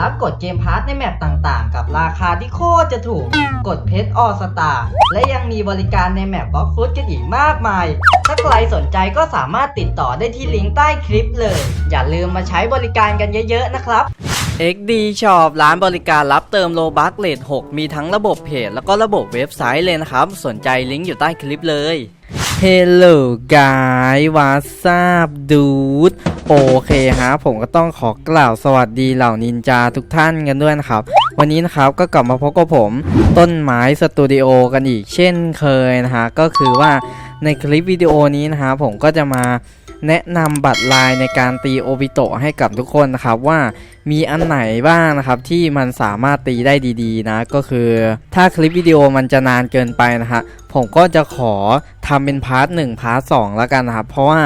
รับกดเกมพาร์ทในแมปต่างๆ กับราคาที่โคตรจะถูก กดเพชรออสตาและยังมีบริการในแมปบล็อกฟุตกันอีกมากมาย ถ้าใครสนใจก็สามารถติดต่อได้ที่ลิงก์ใต้คลิปเลย อย่าลืมมาใช้บริการกันเยอะๆนะครับ XD Shop ร้านบริการรับเติมโลบัคเลท6มีทั้งระบบเพจแล้วก็ระบบเว็บไซต์เลยนะครับ สนใจลิงก์อยู่ใต้คลิปเลย Hello guys what's up dude โอเคฮะผมก็ต้องขอกล่าวสวัสดีเหล่านินจาทุกท่านกันด้วยนะครับ วันนี้นะครับก็กลับมาพบกับผม ต้นไม้สตูดิโอกันอีกเช่นเคยนะฮะ ก็คือว่าในคลิปวิดีโอนี้นะฮะผมก็จะมาแนะนำบัตรลายในการตีโอบิโตะให้กับทุกคนนะครับว่ามีอันไหนบ้างนะครับที่มันสามารถตีได้ดีๆนะ ก็คือถ้าคลิปวิดีโอมันจะนานเกินไปนะฮะ ผมก็จะขอทำเป็นพาร์ทหนึ่งพาร์ทสองแล้วกันนะครับ เพราะว่า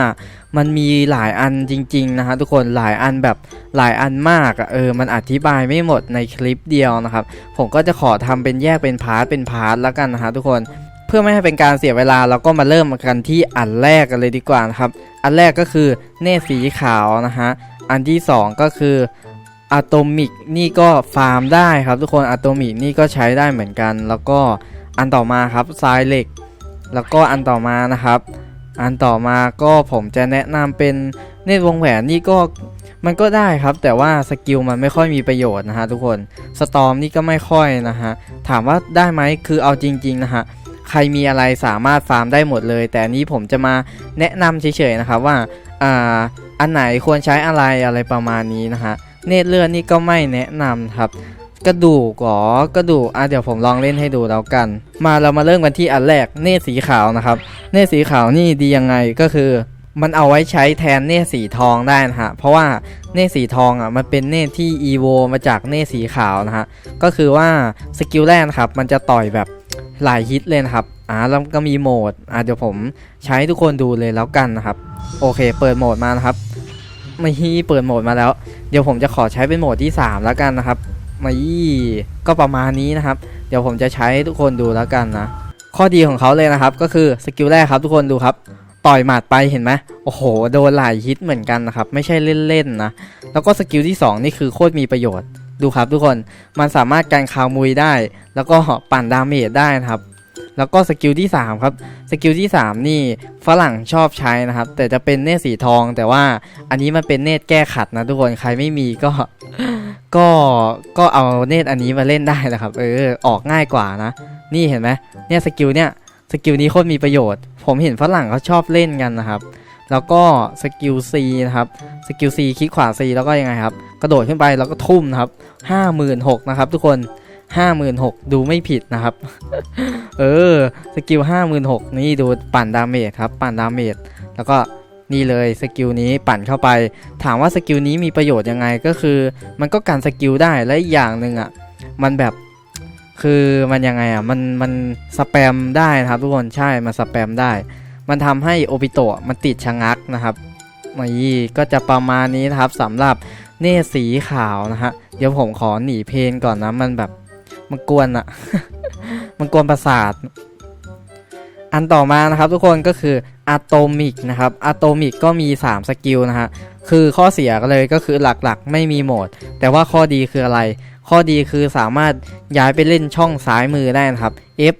มันมีหลายอันจริง ๆ นะฮะทุกคนหลายอันแบบหลายอันมากอะเออมันอธิบายไม่หมดในคลิปเดียวนะครับ ผมก็จะขอทำเป็นแยกเป็นพาร์ทเป็นพาร์ทแล้วกันนะฮะทุกคนเพื่อไม่ให้เป็นการเสียเวลาเราก็มาเริ่มกันที่อันแรกกันเลยดีกว่านะครับ อันแรกก็คือเนตสีขาวนะฮะ อันที่สองก็คืออะโตมิกนี่ก็ฟาร์มได้ครับทุกคนอะโตมิกนี่ก็ใช้ได้เหมือนกัน แล้วก็ อันต่อมาครับทรายเหล็ก แล้วก็อันต่อมานะครับ อันต่อมาก็ผมจะแนะนำเป็นเนตรวงแหวนนี่ก็มันก็ได้ครับ แต่ว่าสกิลมันไม่ค่อยมีประโยชน์นะฮะทุกคนสตอมนี่ก็ไม่ค่อยนะฮะถามว่าได้ไหมคือเอาจริงๆนะฮะใครมีอะไรสามารถฟาร์มได้หมดเลย แต่นี้ผมจะมาแนะนำเฉยๆนะครับว่าอ่าอันไหนควรใช้อะไรอะไรประมาณนี้นะฮะเนตรเลือดนี่ก็ไม่แนะนำครับ กระดูกอ๋อกระดูกอะเดี๋ยวผมลองเล่นให้ดูแล้วกัน มาเรามาเริ่มกันที่อันแรกเนตสีขาวนะครับ เนตสีขาวนี่ดียังไงก็คือ มันเอาไว้ใช้แทนเนตสีทองได้นะฮะเพราะว่าเนตสีทองอะมันเป็นเนตที่อีโวมาจากเนตสีขาวนะฮะก็คือว่าสกิลแรกนะครับมันจะต่อยแบบหลายฮิตเลยนะครับอ่าแล้วก็มีโหมดอ่าเดี๋ยวผมใช้ให้ทุกคนดูเลยแล้วกันนะครับ โอเค เปิดโหมดมานะครับไม่เปิดโหมดมาแล้ว เดี๋ยวผมจะขอใช้เป็นโหมดที่ 3 แล้วกันนะครับ มายี่ก็ประมาณนี้นะครับ เดี๋ยวผมจะใช้ให้ทุกคนดูแล้วกันนะ ข้อดีของเขาเลยนะครับ ก็คือสกิลแรกครับทุกคนดูครับ ต่อยหมัดไปเห็นไหมโอ้โห โดนหลายฮิตเหมือนกันนะครับ ไม่ใช่เล่นๆนะ แล้วก็สกิลที่ 2 นี่คือโคตรมีประโยชน์ ดูครับทุกคน มันสามารถการคาวมุยได้ แล้วก็ปั่นดาเมจได้นะครับ แล้วก็สกิลที่ 3 ครับ สกิลที่ 3 นี่ฝรั่งชอบใช้นะครับ แต่จะเป็นเนตสีทอง แต่ว่าอันนี้มันเป็นเนตแก้ขัดนะทุกคน ใครไม่มีก็ ก็ก็เอาเนตอันนี้มาเล่นได้นะครับ เออ ออกง่ายกว่านะ นี่เห็นไหมเนี่ยสกิลเนี่ยสกิลนี้โคตรมีประโยชน์ ผมเห็นฝรั่งเขาชอบเล่นกันนะครับ แล้วก็สกิล C นะครับ สกิล C คลิกขวา C แล้วก็ยังไงครับ กระโดดขึ้นไปแล้วก็ทุ่มนะครับห้าหมื่นหกนะครับทุกคนห้าหมื่นหกดูไม่ผิดนะครับ เออ สกิลห้าหมื่นหกนี่ดูปั่นดาเมจครับ ปั่นดาเมจ แล้วก็ นี่เลยสกิลนี้ปั่นเข้าไป ถามว่าสกิลนี้มีประโยชน์ยังไงก็คือ มันก็กันสกิลได้และอีกอย่างหนึ่งอะมันแบบคือมันยังไงอะมันมันสแปมได้นะครับทุกคนใช่มันสแปมได้ มันทำให้โอปิโตะมันติดชะงักนะครับนี่ก็จะประมาณนี้นะครับสำหรับเนตรสีขาวนะฮะเดี๋ยวผมขอหนีเพลงก่อนนะมันแบบมันกวนอะมันกวนประสาท อันต่อมานะครับทุกคนก็คือ อะโตมิกนะครับอะโตมิกก็มี 3 สกิลนะฮะ คือข้อเสียก็เลยก็คือหลักๆ ไม่มีโหมด แต่ว่าข้อดีคืออะไร ข้อดีคือสามารถย้ายไปเล่นช่องซ้ายมือได้นะครับ F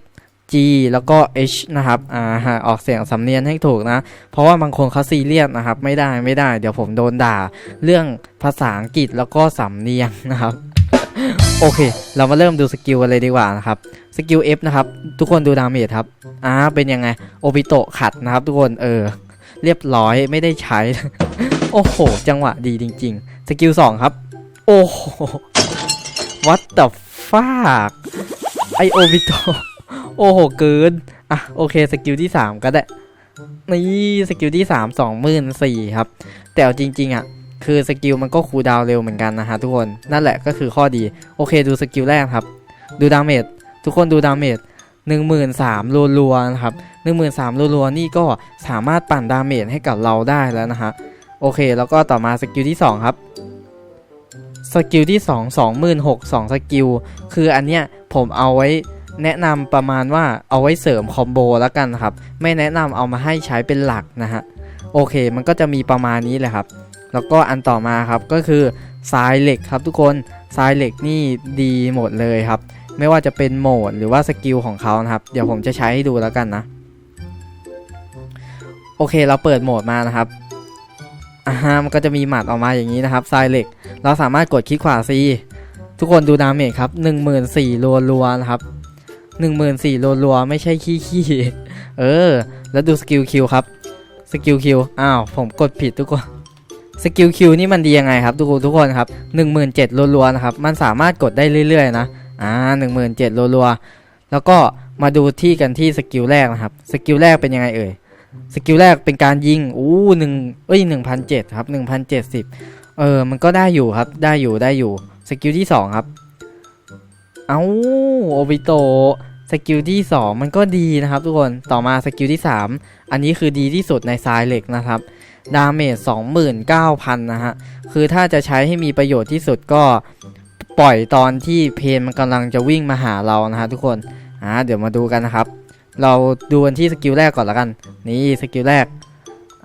G แล้วก็ H นะครับ อ่า ออกเสียงสำเนียงให้ถูกนะ เพราะว่าบางคนเขาซีเรียสนะครับ ไม่ได้ไม่ได้ เดี๋ยวผมโดนด่า เรื่องภาษาอังกฤษแล้วก็สำเนียงนะครับ โอเค เรามาเริ่มดูสกิลกันเลยดีกว่านะครับ สกิล F นะครับ ทุกคนดูดาเมจครับ อ่า เป็นยังไง โอบิโตขัดนะครับ ทุกคน เออ เรียบร้อยไม่ได้ใช้ โอ้โห จังหวะดีจริง ๆ สกิล 2 ครับ โอ้โห what the fuck ไอโอบิโตโอ้โห เกิน อะ โอเค สกิลที่ 3 ก็ได้ นี่ สกิลที่ 3 24,000ครับ แต่จริง ๆ อะ คือสกิลมันก็คูลดาวเร็วเหมือนกันนะฮะทุกคนนั่นแหละก็คือข้อดี โอเคดูสกิลแรกครับ ดูดาเมจทุกคนดูดาเมจหนึ่งหมื่นสามรัวๆนะครับหนึ่งหมื่นสามรัวๆนี่ก็สามารถปั่นดาเมจให้กับเราได้แล้วนะฮะโอเค แล้วก็ต่อมาสกิลที่สองครับสกิลที่สองสองหมื่นหกสองสกิลคืออันเนี้ยผมเอาไว้แนะนำประมาณว่าเอาไว้เสริมคอมโบแล้วกันครับ ไม่แนะนำเอามาให้ใช้เป็นหลักนะฮะ โอเค มันก็จะมีประมาณนี้เลยครับ แล้วก็อันต่อมาครับก็คือทรายเหล็กครับทุกคนทรายเหล็กนี่ดีหมดเลยครับ ไม่ว่าจะเป็นโหมดหรือว่าสกิลของเขานะครับ เดี๋ยวผมจะใช้ให้ดูแล้วกันนะ โอเคเราเปิดโหมดมานะครับอ่าฮะมันก็จะมีหมัดออกมาอย่างนี้นะครับทรายเหล็ก เราสามารถกดคลิกขวาซีทุกคนดูดาเมจครับ14,000รัวรัวๆนะครับ14,000รัวรัวๆไม่ใช่ขี้ขี้เออ แล้วดูสกิลคิวครับสกิลคิวอ้าวผมกดผิดทุกคน สกิลคิวนี่มันดียังไงครับทุกคนทุกคนครับ17,000รัวๆนะครับมันสามารถกดได้เรื่อยๆนะอ่า17,000รัวๆแล้วก็มาดูที่กันที่สกิลแรกนะครับสกิลแรกเป็นยังไงเอ่ยสกิลแรกเป็นการยิงอู้หนึ่งเอ้ย1,700ครับ1,070เจ็ดสิบเออมันก็ได้อยู่ครับได้อยู่ได้อยู่สกิลที่สองครับเอ้าโอบิโตสกิลที่สองมันก็ดีนะครับทุกคนต่อมาสกิลที่สามอันนี้คือดีที่สุดในทรายเหล็กนะครับ ดาเมจ29,000 นะฮะ คือถ้าจะใช้ให้มีประโยชน์ที่สุดก็ปล่อยตอนที่เพนมันกำลังจะวิ่งมาหาเรานะฮะทุกคนอ่าเดี๋ยวมาดูกันนะครับ เราดูกันที่สกิลแรกก่อนละกัน นี่สกิลแรก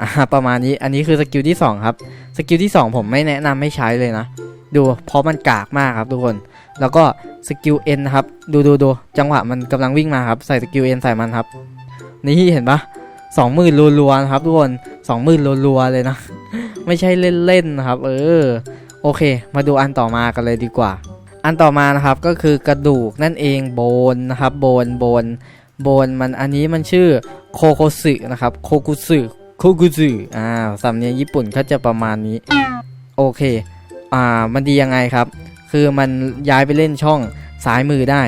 อ่าประมาณนี้อันนี้คือสกิลที่ 2 ครับสกิลที่ 2 ผมไม่แนะนำให้ใช้เลยนะ ดูเพราะมันกากมากครับทุกคน แล้วก็สกิล N นครับ ดูดูดูจังหวะมันกำลังวิ่งมาครับ ใส่สกิล N ใส่มันครับ นี่เห็นปะสองหมื่นรัวๆนะครับทุกคน สองหมื่นรัวๆเลยนะ ไม่ใช่เล่นๆนะครับ เออ โอเค มาดูอันต่อมากันเลยดีกว่า อันต่อมานะครับก็คือกระดูกนั่นเองโบนนะครับ โบนโบนโบนมันอันนี้มันชื่อโคโคสึนะครับโคกุสึโคกุสึอ่าสำเนียงญี่ปุ่นเขาจะประมาณนี้ โอเค อ่ามันดียังไงครับ คือมันย้ายไปเล่นช่องซ้ายมือได้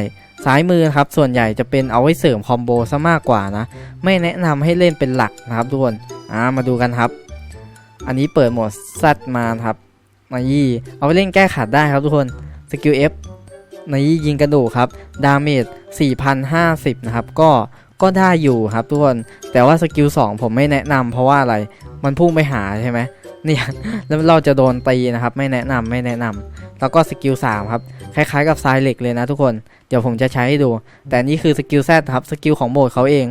ซ้ายมือครับส่วนใหญ่จะเป็นเอาไว้เสริมคอมโบซะมากกว่านะ ไม่แนะนำให้เล่นเป็นหลักนะครับทุกคน อ่ามาดูกันครับ อันนี้เปิดโหมดซัดมาครับมายี่เอาไปเล่นแก้ขัดได้ครับทุกคนสกิล F ในายี่ยิงกระดูกครับดาเมจ4,050 นะครับ ก็ก็ได้อยู่ครับทุกคนแต่ว่าสกิล2ผมไม่แนะนำเพราะว่าอะไรมันพุ่งไปหาใช่ไหมเนี่ยแล้วเราจะโดนตีนะครับ ไม่แนะนำไม่แนะนำแล้วก็สกิล3ครับคล้ายๆกับทรายเหล็กเลยนะทุกคนเดี๋ยวผมจะใช้ให้ดู แต่นี่คือสกิลแซครับสกิลของโหมดเขาเอง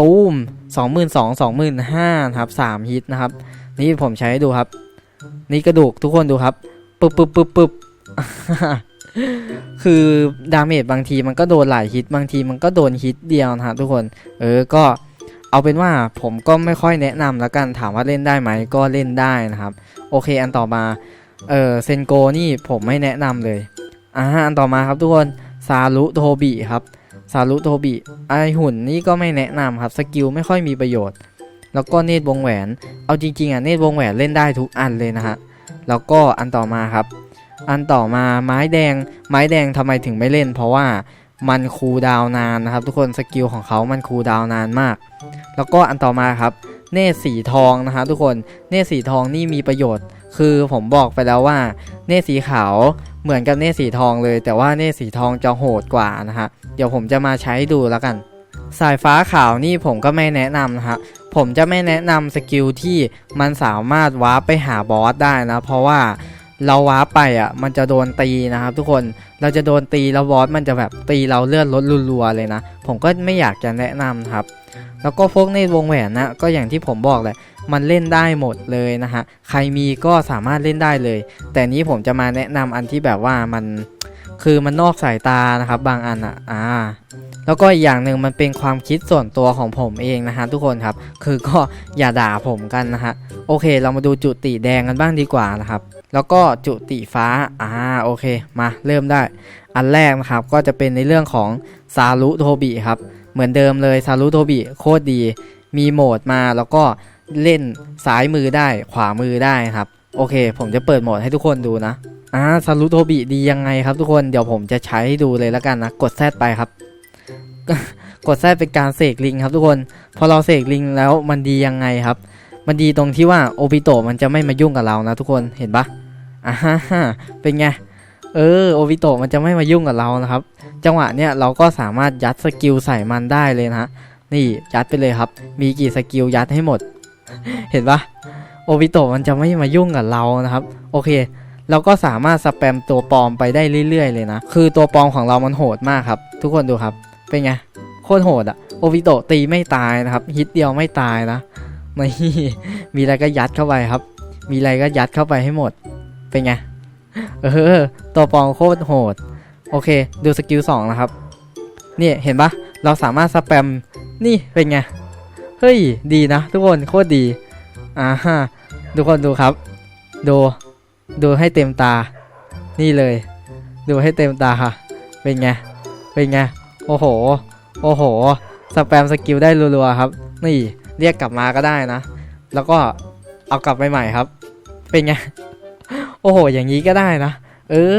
ตูมสองหมื่นสองสองหมื่นห้าครับสามฮิตนะครับ นี่ผมใช้ให้ดูครับ นี่กระดูกทุกคนดูครับปึ๊บปึ๊บปึ๊บปึ๊บคือดาเมจบางทีมันก็โดนหลายฮิตบางทีมันก็โดนฮิตเดียวนะทุกคน เออก็เอาเป็นว่าผมก็ไม่ค่อยแนะนำแล้วกันถามว่าเล่นได้ไหมก็เล่นได้นะครับ โอเคอันต่อมาเออเซนโกนี่ผมไม่แนะนำเลยอ่าอันต่อมาครับทุกคนซารุโทบิครับ ซารุโทบิไอหุ่นนี่ก็ไม่แนะนำครับ สกิลไม่ค่อยมีประโยชน์ แล้วก็เนตรวงแหวน เอาจริงๆอะเนตรวงแหวนเล่นได้ทุกอันเลยนะฮะ แล้วก็อันต่อมาครับ อันต่อมาไม้แดง ไม้แดงทำไมถึงไม่เล่น เพราะว่ามันคูดาวนานนะครับ ทุกคนสกิลของเขามันคูดาวน์นานมาก แล้วก็อันต่อมาครับ เนตรสีทองนะฮะทุกคน เนตรสีทองนี่มีประโยชน์ คือผมบอกไปแล้วว่า เนตรสีขาวเหมือนกับเนตรสีทองเลย แต่ว่าเนตรสีทองจะโหดกว่านะฮะ เดี๋ยวผมจะมาใช้ดูแล้วกัน สายฟ้าขาวนี่ผมก็ไม่แนะนำนะฮะผมจะไม่แนะนำสกิลที่มันสามารถวาร์ปไปหาบอสได้นะ เพราะว่าเราวาร์ปไปอะ มันจะโดนตีนะครับ ทุกคนเราจะโดนตีแล้วบอสมันจะแบบตีเราเลือดลดรัวๆเลยนะ ผมก็ไม่อยากจะแนะนำครับ แล้วก็พวกเนวงแหวนนะก็อย่างที่ผมบอกแหละมันเล่นได้หมดเลยนะฮะใครมีก็สามารถเล่นได้เลย แต่นี้ผมจะมาแนะนำอันที่แบบว่ามัน คือมันนอกสายตานะครับบางอันอะอ่าแล้วก็อีกอย่างหนึ่งมันเป็นความคิดส่วนตัวของผมเองนะฮะทุกคนครับ คือก็อย่าด่าผมกันนะฮะโอเค เรามาดูจุติแดงกันบ้างดีกว่านะครับ แล้วก็จุติฟ้าอ่าโอเค มาเริ่มได้ อันแรกนะครับก็จะเป็นในเรื่องของซารุโทบิครับ เหมือนเดิมเลยซารุโทบิโคตรดี มีโหมดมาแล้วก็เล่นซ้ายมือได้ขวามือได้ครับ โอเค ผมจะเปิดโหมดให้ทุกคนดูนะ อ่าซารุโทบิดียังไงครับทุกคนเดี๋ยวผมจะใช้ให้ดูเลยแล้วกันนะ กดแซดไปครับ กดแซดเป็นการเสกลิงครับทุกคน พอเราเสกลิงแล้วมันดียังไงครับ มันดีตรงที่ว่าโอบิโตมันจะไม่มายุ่งกับเรานะทุกคนเห็นปะอ่าฮะเป็นไงเออโอบิโตมันจะไม่มายุ่งกับเรานะครับ จังหวะเนี้ยเราก็สามารถยัดสกิลใส่มันได้เลยนะนี่ยัดไปเลยครับ มีกี่สกิลยัดให้หมด เห็นปะโอบิโตมันจะไม่มายุ่งกับเรานะครับ โอเค เราก็สามารถสแปมตัวปลอมไปได้เรื่อย ๆ เลยนะ คือตัวปลอมของเรามันโหดมากครับ ทุกคนดูครับ เป็นไง โคตรโหดอะโอบิโตตีไม่ตายนะครับ ฮิตเดียวไม่ตายนะนี่มีอะไรก็ยัดเข้าไปครับ มีอะไรก็ยัดเข้าไปให้หมด เป็นไง เออ ตัวปลอมโคตรโหด โอเค ดูสกิลสองนะครับ นี่เห็นปะเราสามารถสแปม นี่เป็นไง เฮ้ย ดีนะ ทุกคน โคตรดี อ่าฮะทุกคนดูครับ ดู ดูให้เต็มตา นี่เลย ดูให้เต็มตาค่ะ เป็นไง เป็นไง โอ้โห โอ้โห สแปมสกิลได้รัวๆครับ นี่ เรียกกลับมาก็ได้นะ แล้วก็เอากลับไปใหม่ครับ เป็นไง โอ้โห อย่างนี้ก็ได้นะ เออ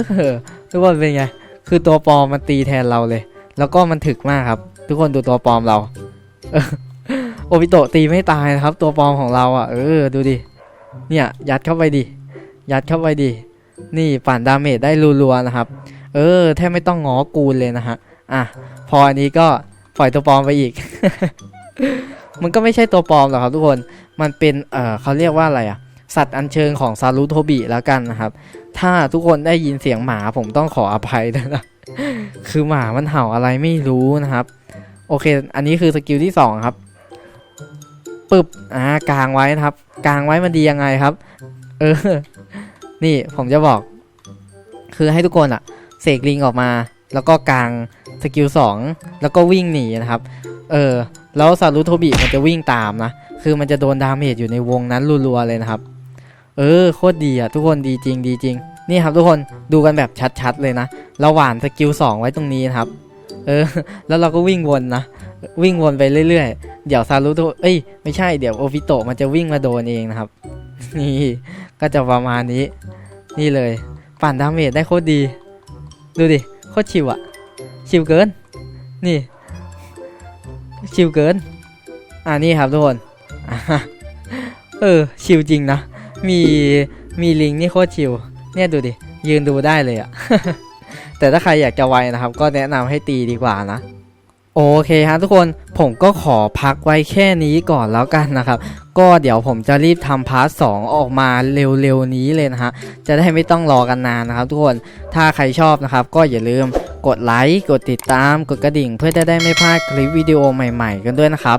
ทุกคนเป็นไง คือตัวปลอมมันตีแทนเราเลย แล้วก็มันถึกมากครับ ทุกคนดูตัวปลอมเราโอบิโตะตีไม่ตายนะครับ ตัวปลอมของเราอะ เออ ดูดิ เนี่ย ยัดเข้าไปดิ ยัดเข้าไปดินี่ปั่นดาเมจได้รัวๆนะครับ เออ แทบไม่ต้องงอกูลเลยนะฮะ อะ พออันนี้ก็ปล่อยตัวปลอมไปอีก มันก็ไม่ใช่ตัวปลอมหรอกครับทุกคน มันเป็น เออเขาเรียกว่าอะไรอะสัตว์อัญเชิญของซารุโทบิแล้วกันนะครับ ถ้าทุกคนได้ยินเสียงหมาผมต้องขออภัยด้วยนะ คือหมามันเห่าอะไรไม่รู้นะครับ โอเค อันนี้คือสกิลที่สองครับ ปึบ อ่ากางไว้นะครับกางไว้มันดียังไงครับ เออ นี่ผมจะบอก คือให้ทุกคนอะเสกลิงออกมา แล้วก็กางสกิลสองแล้วก็วิ่งหนีนะครับ เออ แล้วซารุโทบิมันจะวิ่งตามนะ คือมันจะโดนดาเมจอยู่ในวงนั้นรัวๆเลยนะครับ เออ โคตรดีอะทุกคนดีจริงดีจริง นี่ครับทุกคนดูกันแบบชัดๆเลยนะเราหว่านสกิลสองไว้ตรงนี้นะครับ เออ แล้วเราก็วิ่งวนนะ วิ่งวนไปเรื่อยๆ เดี๋ยวซารุโทเอ้ย ไม่ใช่ เดี๋ยวโอฟิโตะมันจะวิ่งมาโดนเองนะครับ นี่ ก็จะประมาณนี้ นี่เลย ปั่นดาเมจได้โคตรดี ดูดิ โคตรชิวอะชิวเกิน นี่ ชิวเกิน อ่านี่ครับทุกคนอเออ ชิวจริงนะ มี มีลิงนี่โคตรชิว เนี่ยดูดิ ยืนดูได้เลยอะแต่ถ้าใครอยากจะไวนะครับ ก็แนะนำให้ตีดีกว่านะ โอเคฮะทุกคนผมก็ขอพักไว้แค่นี้ก่อนแล้วกันนะครับ ก็เดี๋ยวผมจะรีบทำพาร์ทสองออกมาเร็วๆนี้เลยนะฮะจะได้ไม่ต้องรอกันนานนะครับ ทุกคนถ้าใครชอบนะครับ ก็อย่าลืมกดไลค์กดติดตามกดกระดิ่ง เพื่อจะได้ไม่พลาดคลิปวิดีโอใหม่ๆ กันด้วยนะครับ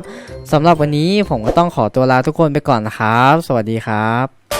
สำหรับวันนี้ผมก็ต้องขอตัวลาทุกคนไปก่อนนะครับ สวัสดีครับ